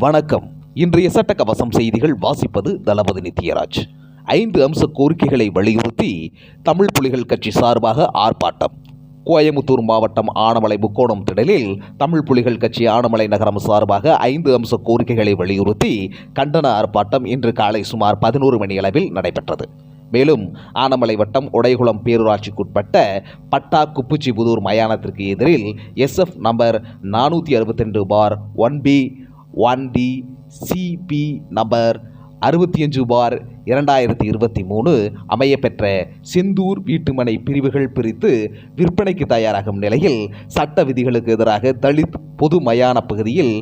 வணக்கம். இன்றைய சட்டக்கவசம் செய்திகள் வாசிப்பது தளபதி நித்யராஜ். ஐந்து அம்ச கோரிக்கைகளை வலியுறுத்தி தமிழ் புலிகள் கட்சி சார்பாக ஆர்ப்பாட்டம். கோயமுத்தூர் மாவட்டம் ஆனமலை முக்கோணம் திடலில் தமிழ் புலிகள் கட்சி ஆனமலை நகரம் சார்பாக ஐந்து அம்ச கோரிக்கைகளை வலியுறுத்தி கண்டன ஆர்ப்பாட்டம் இன்று காலை சுமார் பதினோரு மணி அளவில் நடைபெற்றது. மேலும் ஆனமலை வட்டம் உடைகுளம் பேரூராட்சிக்குட்பட்ட பட்டா குப்புச்சிபுதூர் மயானத்திற்கு எதிரில் எஸ்எஃப் நம்பர் நானூற்றி அறுபத்தி ரெண்டு bar one B one D CB number அறுபத்தி அஞ்சு பார் இரண்டாயிரத்தி இருபத்தி மூணு அமையப்பெற்ற செந்தூர் வீட்டுமனை பிரிவுகள் பிரித்து விற்பனைக்கு தயாராகும் நிலையில் சட்ட விதிகளுக்கு எதிராக தலித் பொது மயான பகுதியில்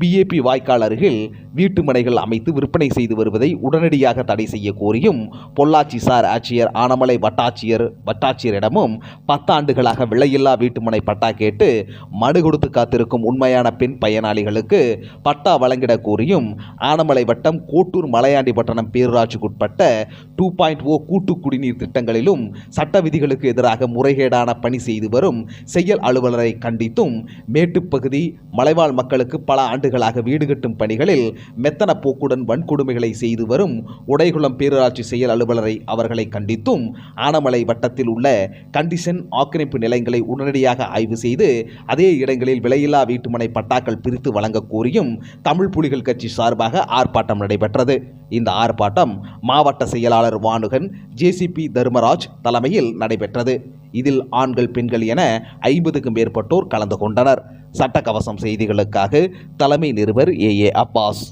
பிஏபி வாய்க்கால் அருகில் வீட்டு மனைகள் அமைத்து விற்பனை செய்து வருவதை உடனடியாக தடை செய்ய கோரியும் பொள்ளாச்சி சார் ஆட்சியர் ஆனமலை வட்டாட்சியர் வட்டாட்சியரிடமும் பத்தாண்டுகளாக விலையில்லா வீட்டுமனை பட்டா கேட்டு மனு கொடுத்து காத்திருக்கும் உண்மையான பெண் பயனாளிகளுக்கு பட்டா வழங்கிட கோரியும் ஆனமலை வட்டம் கோட்டூர் மலையாண்டி பட்டணம் பேரூராட்சிக்குட்பட்ட டூ பாயிண்ட் ஓ கூட்டு குடிநீர் திட்டங்களிலும் சட்ட விதிகளுக்கு எதிராக முறைகேடான பணி செய்து வரும் செயல் அலுவலரை கண்டித்தும் மேட்டுப்பகுதி மலைவாழ் மக்களுக்கு பல ஆண்டுகளாக வீடு கட்டும் பணிகளில் மெத்தன போக்குடன் வன்கொடுமைகளை செய்து வரும் உடைகுளம் பேரூராட்சி செயல் அலுவலரை அவர்களை கண்டித்தும் ஆனமலை வட்டத்தில் உள்ள கண்டிஷன் ஆக்கிரமிப்பு நிலையங்களை உடனடியாக ஆய்வு செய்து அதே இடங்களில் விலையில்லா வீட்டுமனை பட்டாக்கள் பிரித்து வழங்க கோரியும் தமிழ் புலிகள் கட்சி சார்பாக ஆர்ப்பாட்டம் நடைபெற்றது. இந்த ஆர்ப்பாட்டம் மாவட்ட செயலாளர் வானுகன் ஜேசிபி தர்மராஜ் தலைமையில் நடைபெற்றது. இதில் ஆண்கள் பெண்கள் என ஐம்பதுக்கும் மேற்பட்டோர் கலந்து கொண்டனர். சட்டக்கவசம் செய்திகளுக்காக தலைமை நிருபர் ஏ ஏ அப்பாஸ்.